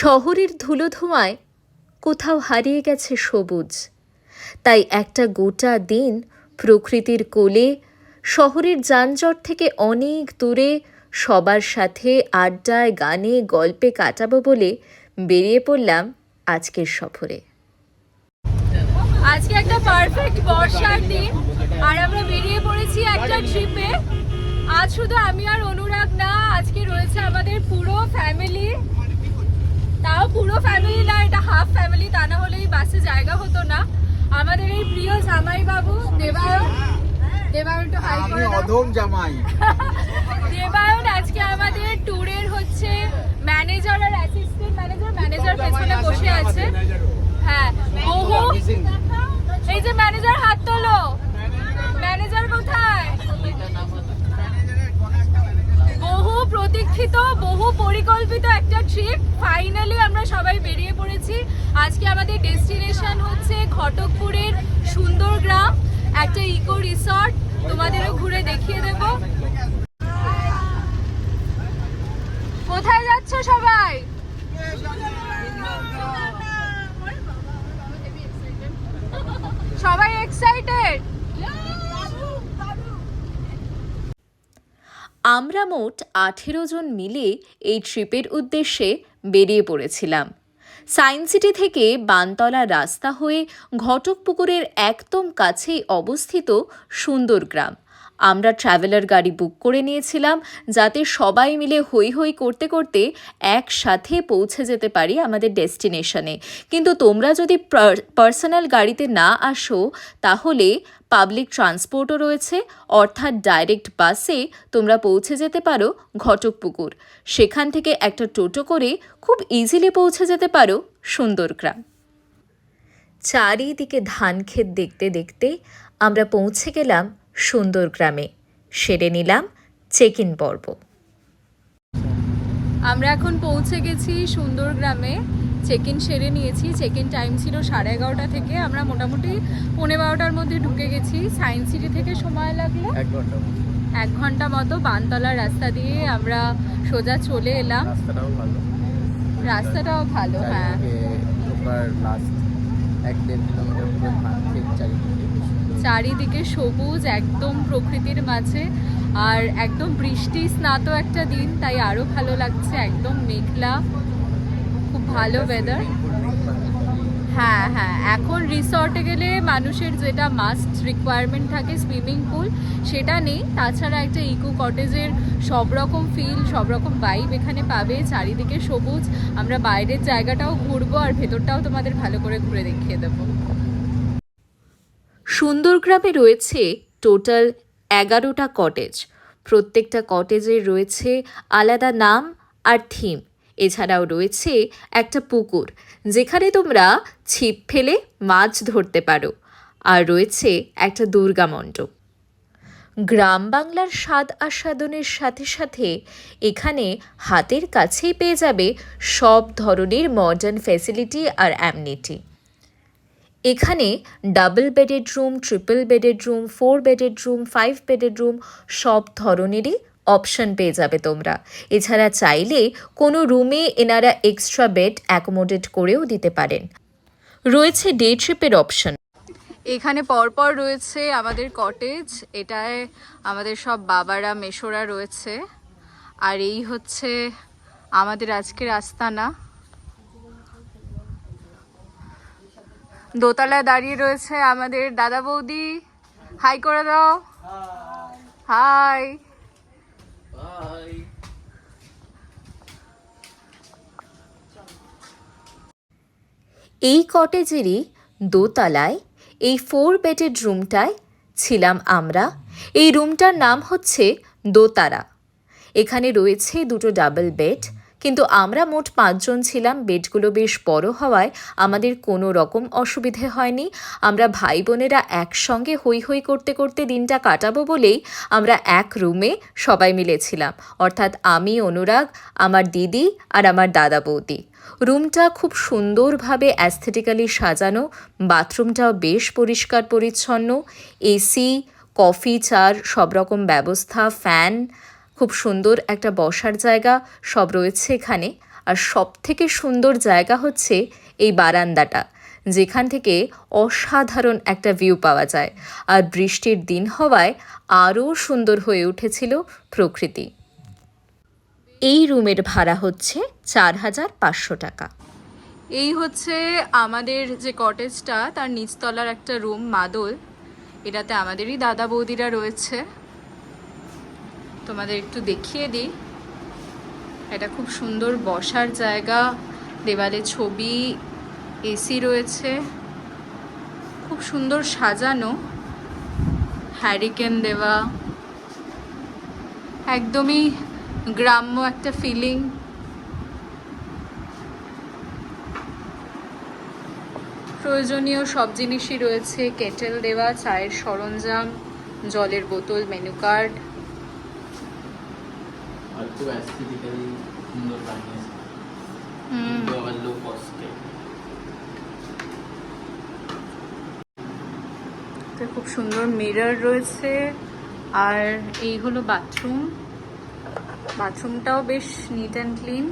শহরের ধুলো ধোঁয়ায় কোথাও হারিয়ে গেছে সবুজ। তাই একটা গোটা দিন প্রকৃতির কোলে, শহরের যানজট থেকে অনেক দূরে সবার সাথে আড্ডায়, গানে, গল্পে কাটাবো বলে বেরিয়ে পড়লাম আজকের সফরে। আজকে একটা পারফেক্ট বর্ষার দিন, আর আমরা বেরিয়ে পড়েছি একটা ট্রিপে আজ শুধু আমি আর অনুরাগ না আজকে রয়েছে আমাদের পুরো ফ্যামিলি তাও পুরো ফ্যামিলি না এটা হাফ ফ্যামিলি তা না হলে এই বাসে জায়গা হতো না। আমাদের এই প্রিয় জামাই বাবু দেবায়ন। দেবায়ন একটু হাই করে অধম জামাই। দেবায়ন আজকে আমাদের ট্যুরের হচ্ছে ম্যানেজার আর অ্যাসিস্ট্যান্ট ম্যানেজার ম্যানেজার পেছনে বসে আছে। হ্যাঁ বহু এই যে ম্যানেজার হাত তোলো। ম্যানেজার কোথায়? প্রতীক্ষিত বহু পরিকল্পিত একটা ট্রিপ ফাইনালি আমরা সবাই বেরিয়ে পড়েছি। আজকে আমাদের ডেস্টিনেশন হচ্ছে ঘটকপুরের সুন্দর গ্রাম একটা ইকো রিসর্ট তোমাদেরও ঘুরে দেখিয়ে দেব। কোথায় যাচ্ছ সবাই? সবাই এক্সাইটেড আমরা মোট আঠেরো জন মিলে এই ট্রিপের উদ্দেশ্যে বেরিয়ে পড়েছিলাম। সায়েন্স সিটি থেকে বানতলা রাস্তা হয়ে ঘটকপুকুরের একদম কাছেই অবস্থিত সুন্দর গ্রাম আমরা ট্রাভেলার গাড়ি বুক করে নিয়েছিলাম, যাতে সবাই মিলে হই হই করতে করতে একসাথে পৌঁছে যেতে পারি আমাদের ডেস্টিনেশনে কিন্তু তোমরা যদি পার্সোনাল গাড়িতে না আসো, তাহলে পাবলিক ট্রান্সপোর্টও রয়েছে, অর্থাৎ ডাইরেক্ট বাসে তোমরা পৌঁছে যেতে পারো ঘটকপুকুর। সেখান থেকে একটা টোটো করে খুব ইজিলি পৌঁছে যেতে পারো সুন্দরগ্রাম। চারিদিকে ধান ক্ষেত দেখতে দেখতে আমরা পৌঁছে গেলাম সুন্দরগ্রামে সেরে নিলাম চেক ইন পর্ব। আমরা এখন পৌঁছে গেছি সুন্দর গ্রামে। চেক ইন সেরে নিয়েছি। চেক ইন টাইম ছিল সাড়ে এগারোটা থেকে। আমরা মোটামুটি পৌনে বারোটার মধ্যে ঢুকে গেছি। সায়েন্স সিটি থেকে সময় লাগল। এক ঘণ্টা এক ঘণ্টা মতো বানতলার রাস্তা দিয়ে আমরা সোজা চলে এলাম। রাস্তাটাও ভালো। হ্যাঁ। লাস্ট এক দেড় কিলোমিটার চারিদিকে সবুজ একদম প্রকৃতির মাঝে আর একদম বৃষ্টি স্নাত একটা দিন, তাই আরও ভালো লাগছে, একদম মেঘলা, খুব ভালো ওয়েদার হ্যাঁ হ্যাঁ এখন রিসর্টে গেলে মানুষের যেটা মাস্ট রিকোয়ারমেন্ট থাকে সুইমিং পুল সেটা নেই। তাছাড়া একটা ইকো কটেজের সব রকম ফিল সব রকম ভাইব এখানে পাবে, চারিদিকে সবুজ। আমরা বাইরের জায়গাটাও ঘুরবো আর ভেতরটাও তোমাদের ভালো করে ঘুরে দেখিয়ে দেবো। সুন্দরগ্রামে রয়েছে টোটাল এগারোটা কটেজ। প্রত্যেকটা কটেজের রয়েছে আলাদা নাম আর থিম। এছাড়াও রয়েছে একটা পুকুর, যেখানে তোমরা ছিপ ফেলে মাছ ধরতে পারো। আর রয়েছে একটা দুর্গা মণ্ডপ। গ্রাম বাংলার স্বাদ আস্বাদনের সাথে সাথে এখানে হাতের কাছেই পেয়ে যাবে সব ধরনের মডার্ন ফ্যাসিলিটি আর অ্যামনিটি এখানে double bedded room triple bedded room four bedded room five bedded room সব ধরনেরই অপশন পেয়ে যাবে তোমরা। এছাড়া চাইলে কোনো রুমে এনারা এক্সট্রা বেড অ্যাকোমোডেট করেও দিতে পারেন। রয়েছে ডে ট্রিপের অপশন এখানে পরপর রয়েছে আমাদের কটেজ এটায় আমাদের সব বাবারা, মেশোরা রয়েছে। আর এই হচ্ছে আমাদের আজকের আস্তানা। দোতলায় দাঁড়িয়ে রয়েছে আমাদের দাদা বৌদি। হাই করে দাও। হাই এই কটেজেরই দোতলায়, এই ফোর বেডেড রুমটায় ছিলাম আমরা। এই রুমটার নাম হচ্ছে দোতারা। এখানে রয়েছে দুটো ডাবল বেড কিন্তু আমরা মোট পাঁচজন ছিলাম, বেডগুলো বেশ বড় হওয়ায় আমাদের কোনো রকম অসুবিধে হয়নি। আমরা ভাই বোনেরা একসঙ্গে হই হই করতে করতে দিনটা কাটাবো বলেই আমরা এক রুমে সবাই মিলেছিলাম। অর্থাৎ আমি, অনুরাগ, আমার দিদি আর আমার দাদা বৌদি। রুমটা খুব সুন্দরভাবে অ্যাস্থেটিক্যালি সাজানো, বাথরুমটাও বেশ পরিষ্কার পরিচ্ছন্ন এসি, কফি, চার সব রকম ব্যবস্থা, ফ্যান খুব সুন্দর একটা বসার জায়গা সব রয়েছে এখানে। আর সব থেকে সুন্দর জায়গা হচ্ছে এই বারান্দাটা, যেখান থেকে অসাধারণ একটা ভিউ পাওয়া যায়। আর বৃষ্টির দিন হওয়ায় আরও সুন্দর হয়ে উঠেছিল প্রকৃতি। এই রুমের ভাড়া হচ্ছে চার হাজার পাঁচশো টাকা। এই হচ্ছে আমাদের যে কটেজটা তার নিচতলার একটা রুম মাদল। এটাতে আমাদেরই দাদা বৌদিরা রয়েছে। তোমাদের একটু দেখিয়ে দিই। এটা খুব সুন্দর বসার জায়গা। দেওয়ালে ছবি, এসি রয়েছে। খুব সুন্দর সাজানো। হ্যারিকেন দেওয়া। একদমই গ্রাম্য একটা ফিলিং প্রয়োজনীয় সব জিনিসই রয়েছে। কেটেল দেওয়া, চায়ের সরঞ্জাম, জলের বোতল মেনু কার্ড খুব অ্যাস্থেটিক্যালি সুন্দর বানিয়েছে হুম কিন্তু আবার লো কস্টে খুব সুন্দর মিরর রয়েছে আর এই হলো বাথরুম বাথরুমটাও বেশ নিট অ্যান্ড ক্লিন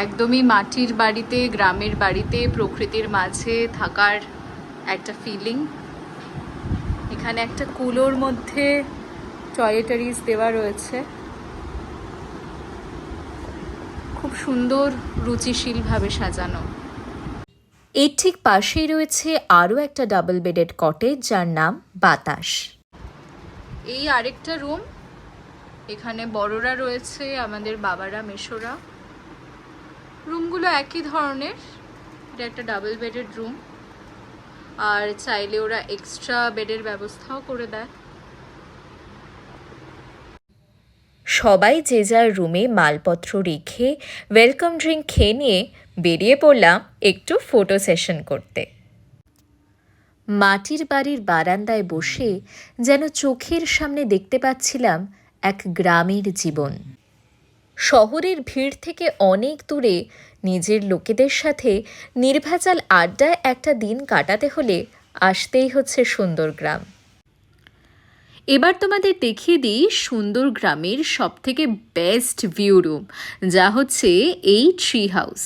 একদমই মাটির বাড়িতে গ্রামের বাড়িতে প্রকৃতির মাঝে থাকার একটা ফিলিং এখানে একটা কুলোর মধ্যে টয়লেটারিজ দেওয়া রয়েছে। খুব সুন্দর, রুচিশীলভাবে সাজানো। এর ঠিক পাশেই রয়েছে আরও একটা ডাবল বেডেড কটেজ, যার নাম বাতাস। এই আরেকটা রুম, এখানে বড়রা রয়েছে, আমাদের বাবারা মেশোরা রুমগুলো একই ধরনের, এটা একটা ডাবল বেডেড রুম। আর চাইলে ওরা এক্সট্রা বেডের ব্যবস্থাও করে দেয়। সবাই যে যার রুমে মালপত্র রেখে ওয়েলকাম ড্রিঙ্ক খেয়ে নিয়ে বেরিয়ে পড়লাম একটু ফটো সেশন করতে। মাটির বাড়ির বারান্দায় বসে যেন চোখের সামনে দেখতে পাচ্ছিলাম এক গ্রামের জীবন। শহরের ভিড় থেকে অনেক দূরে নিজের লোকেদের সাথে নির্ভেজাল আড্ডায় একটা দিন কাটাতে হলে আসতেই হচ্ছে সুন্দর গ্রাম এবার তোমাদের দেখিয়ে দিই সুন্দর গ্রামের সবথেকে বেস্ট ভিউ রুম যা হচ্ছে এই ট্রি হাউস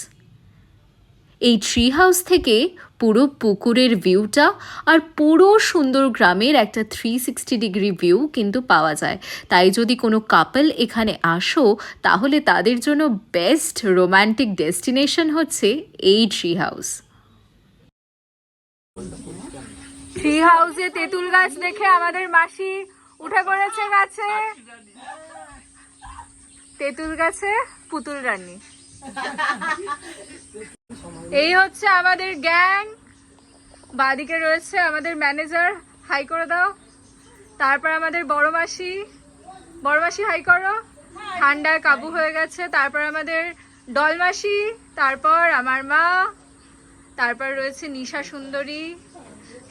এই ট্রি হাউস থেকে পুরো পুকুরের ভিউটা আর পুরো সুন্দর গ্রামের একটা থ্রি সিক্সটি ডিগ্রি ভিউ কিন্তু পাওয়া যায়। তাই যদি কোনো কাপল এখানে আসো, তাহলে তাদের জন্য বেস্ট রোম্যান্টিক ডেস্টিনেশন হচ্ছে এই ট্রি হাউস ট্রি হাউসে তেঁতুল গাছ দেখে আমাদের মাসি উঠে পড়েছে গাছে। তেঁতুল গাছে পুতুল রানী। এই হচ্ছে আমাদের গ্যাং। বাদিকে রয়েছে আমাদের ম্যানেজার, হাই করে দাও। তারপর আমাদের বড় মাসি। বড় মাসি, হাই করো। ঠান্ডায় কাবু হয়ে গেছে। তারপর আমাদের ডলমাসি তারপর আমার মা, তারপর রয়েছে নিশা সুন্দরী।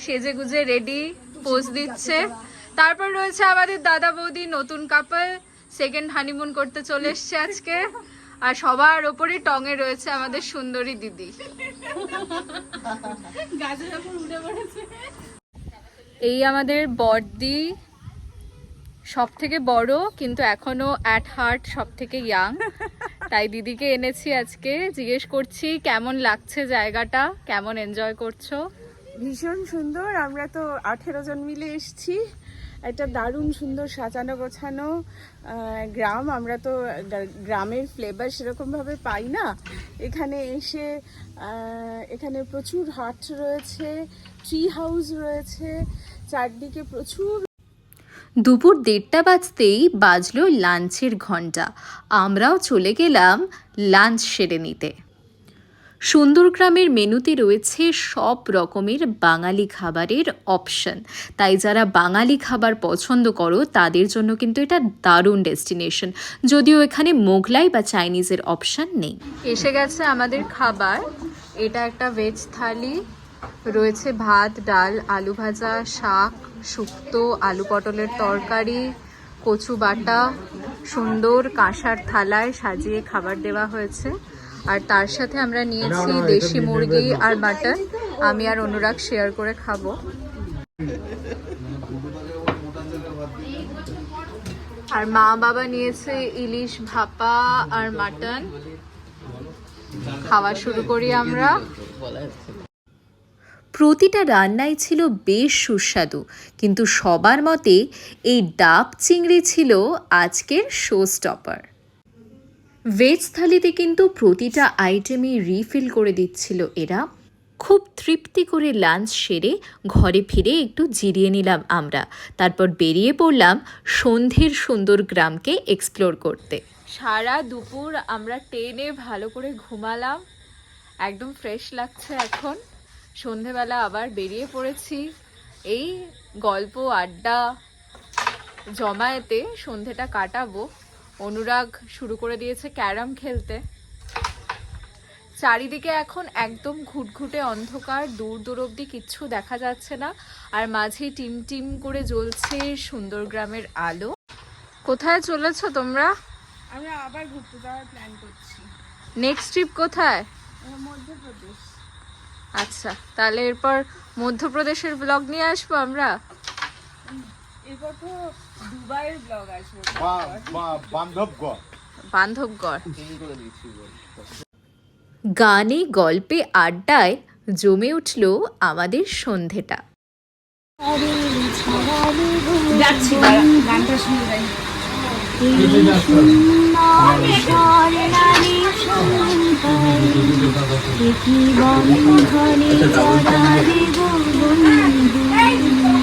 সেজে গুজে রেডি, পোজ দিচ্ছে। তারপর রয়েছে আমাদের দাদা বৌদি, নতুন কাপল সেকেন্ড হানিমুন করতে চলে এসছে আজকে। আর সবার ওপরে টঙে রয়েছে আমাদের সুন্দরী দিদি। এই আমাদের বড়দি সব থেকে বড় কিন্তু এখনও অ্যাট হার্ট সব থেকে ইয়াং তাই দিদিকে এনেছি আজকে জিজ্ঞেস করছি কেমন লাগছে জায়গাটা কেমন এনজয় করছ? ভীষণ সুন্দর আমরা তো আঠেরো জন মিলে এসেছি। একটা দারুণ, সুন্দর সাজানো গোছানো গ্রাম। আমরা তো গ্রামের ফ্লেভার সেরকমভাবে পাই না। এখানে এসে এখানে প্রচুর হাট রয়েছে ট্রি হাউস রয়েছে, চারদিকে প্রচুর দুপুর দেড়টা বাজতেই বাজলো লাঞ্চের ঘণ্টা আমরাও চলে গেলাম লাঞ্চ সেরে নিতে। সুন্দরগ্রামের মেনুতে রয়েছে সব রকমের বাঙালি খাবারের অপশন তাই যারা বাঙালি খাবার পছন্দ করো, তাদের জন্য কিন্তু এটা দারুণ ডেস্টিনেশন যদিও এখানে মোগলাই বা চাইনিজের অপশন নেই। এসে গেছে আমাদের খাবার। এটা একটা ভেজ থালি। রয়েছে ভাত, ডাল, আলু ভাজা, শাক, শুক্তো, আলু পটলের তরকারি, কচু বাটা, সুন্দর কাঁসার থালায় সাজিয়ে খাবার দেওয়া হয়েছে। আর তার সাথে আমরা নিয়েছি দেশি মুরগি আর মাটন আমি আর অনুরাগ শেয়ার করে খাব। আর মা বাবা নিয়েছে ইলিশ ভাপা আর মাটন। খাওয়া শুরু করি আমরা। প্রতিটা রান্নাই ছিল বেশ সুস্বাদু কিন্তু সবার মতে এই ডাব চিংড়ি ছিল আজকের শো স্টপার ভেজ থালিতে কিন্তু প্রতিটা আইটেমই রিফিল করে দিচ্ছিল এরা। খুব তৃপ্তি করে লাঞ্চ সেরে ঘরে ফিরে একটু জিরিয়ে নিলাম আমরা। তারপর বেরিয়ে পড়লাম সন্ধ্যের সুন্দর গ্রামকে এক্সপ্লোর করতে। সারা দুপুর আমরা ট্রেনে ভালো করে ঘুমালাম। একদম ফ্রেশ লাগছে এখন। সন্ধেবেলা আবার বেরিয়ে পড়েছি। এই গল্প, আড্ডা, জমায়েতে সন্ধেটা কাটাবো। অনুরাগ শুরু করে দিয়েছে ক্যারাম খেলতে। চারিদিকে এখন একদম ঘুটঘুটে অন্ধকার দূর দূর অব্দি কিচ্ছু দেখা যাচ্ছে না আর মাঝে টিম টিম করে জ্বলছে সুন্দর গ্রামের আলো। কোথায় চলেছো তোমরা? আমরা আবার ঘুরতে যাওয়ার প্ল্যান করছি। নেক্সট ট্রিপ কোথায়? মধ্যপ্রদেশ। আচ্ছা তাহলে এরপর মধ্যপ্রদেশের ব্লগ নিয়ে আসব আমরা? এরপর তো দুবাইয়ের ব্লগ আসবে। বান্ধবগড় বান্ধবগড় গানে গল্পে আড্ডায় জমে উঠল আমাদের সন্ধেটা। যাচ্ছি গানটা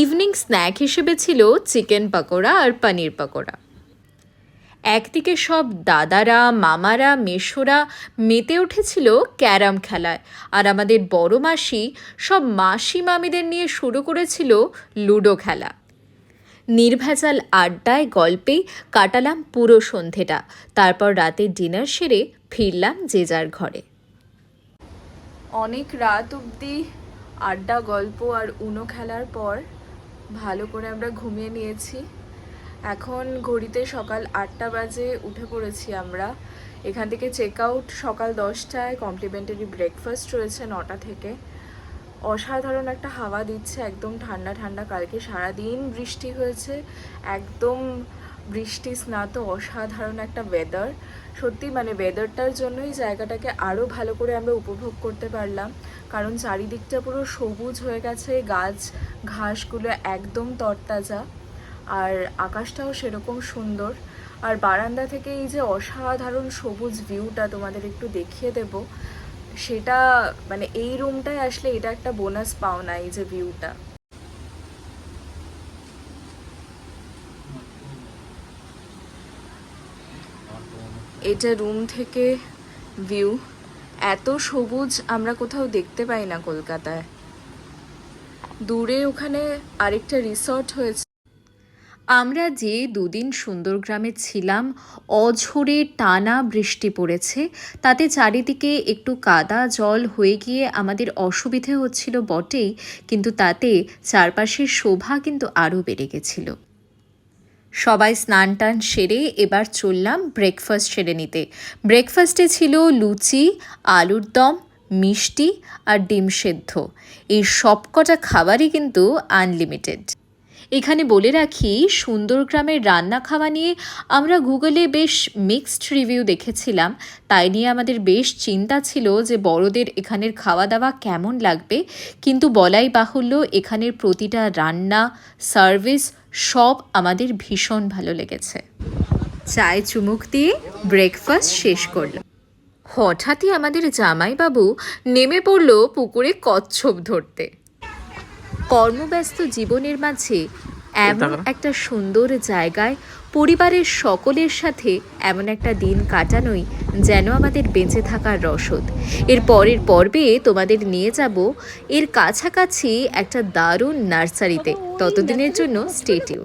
ইভিনিং স্ন্যাক হিসেবে ছিল চিকেন পকোড়া আর পনির পকোড়া। একদিকে সব দাদারা, মামারা, মেশোরা মেতে উঠেছিল ক্যারাম খেলায় আর আমাদের বড় মাসি সব মাসি মামিদের নিয়ে শুরু করেছিল লুডো খেলা। নির্ভেজাল আড্ডায় গল্পে কাটালাম পুরো সন্ধেটা, তারপর রাতের ডিনার সেরে ফিরলাম যে যার ঘরে। অনেক রাত অবধি আড্ডা, গল্প আর উনো খেলার পর ভালো করে আমরা ঘুমিয়ে নিয়েছি। এখন ঘড়িতে সকাল আটটা বাজে উঠে পড়েছি আমরা। এখান থেকে চেক আউট সকাল দশটায় কমপ্লিমেন্টারি ব্রেকফাস্ট রয়েছে নটা থেকে। অসাধারণ একটা হাওয়া দিচ্ছে, একদম ঠান্ডা ঠান্ডা। কালকে সারাদিন বৃষ্টি হয়েছে, একদম বৃষ্টি, স্নাত, অসাধারণ একটা ওয়েদার সত্যি মানে ওয়েদারটার জন্যই জায়গাটাকে আরও ভালো করে আমরা উপভোগ করতে পারলাম। কারণ চারিদিকটা পুরো সবুজ হয়ে গেছে, গাছ, ঘাসগুলো একদম তরতাজা আর আকাশটাও সেরকম সুন্দর। আর বারান্দা থেকে এই যে অসাধারণ সবুজ ভিউটা তোমাদের একটু দেখিয়ে দেব, সেটা মানে এই রুমটায় আসলে এটা একটা বোনাস পাওনা এই যে ভিউটা এটা রুম থেকে ভিউ। এত সবুজ আমরা কোথাও দেখতে পাই না কলকাতায়। দূরে ওখানে আরেকটা রিসর্ট হয়েছে। আমরা যে দুদিন সুন্দরগ্রামে ছিলাম, অঝোরে টানা বৃষ্টি পড়েছে। তাতে চারিদিকে একটু কাদা জল হয়ে গিয়ে আমাদের অসুবিধে হচ্ছিল বটেই, কিন্তু তাতে চারপাশের শোভা কিন্তু আরও বেড়ে গেছিল। সবাই স্নান টান সেরে এবার চললাম ব্রেকফাস্ট সেরে নিতে। ব্রেকফাস্টে ছিল লুচি, আলুর দম, মিষ্টি আর ডিম সেদ্ধ। এই সবকটা খাবারই কিন্তু আনলিমিটেড এখানে বলে রাখি সুন্দরগ্রামের রান্না খাওয়া নিয়ে আমরা গুগলে বেশ মিক্সড রিভিউ দেখেছিলাম। তাই নিয়ে আমাদের বেশ চিন্তা ছিল যে বড়দের এখানের খাওয়া দাওয়া কেমন লাগবে। কিন্তু বলাই বাহুল্য, এখানের প্রতিটা রান্না সার্ভিস সব আমাদের ভীষণ ভালো লেগেছে। চায় চুমুক দিয়ে ব্রেকফাস্ট শেষ করল। হঠাৎই আমাদের জামাইবাবু নেমে পড়ল পুকুরে কচ্ছপ ধরতে। কর্মব্যস্ত জীবনের মাঝে এমন একটা সুন্দর জায়গায় পরিবারের সকলের সাথে এমন একটা দিন কাটানোই যেন আমাদের বেঁচে থাকার রসদ। এর পরের পর্বে তোমাদের নিয়ে যাব। এর কাছাকাছি একটা দারুণ নার্সারিতে। ততদিনের জন্য স্টেটিউন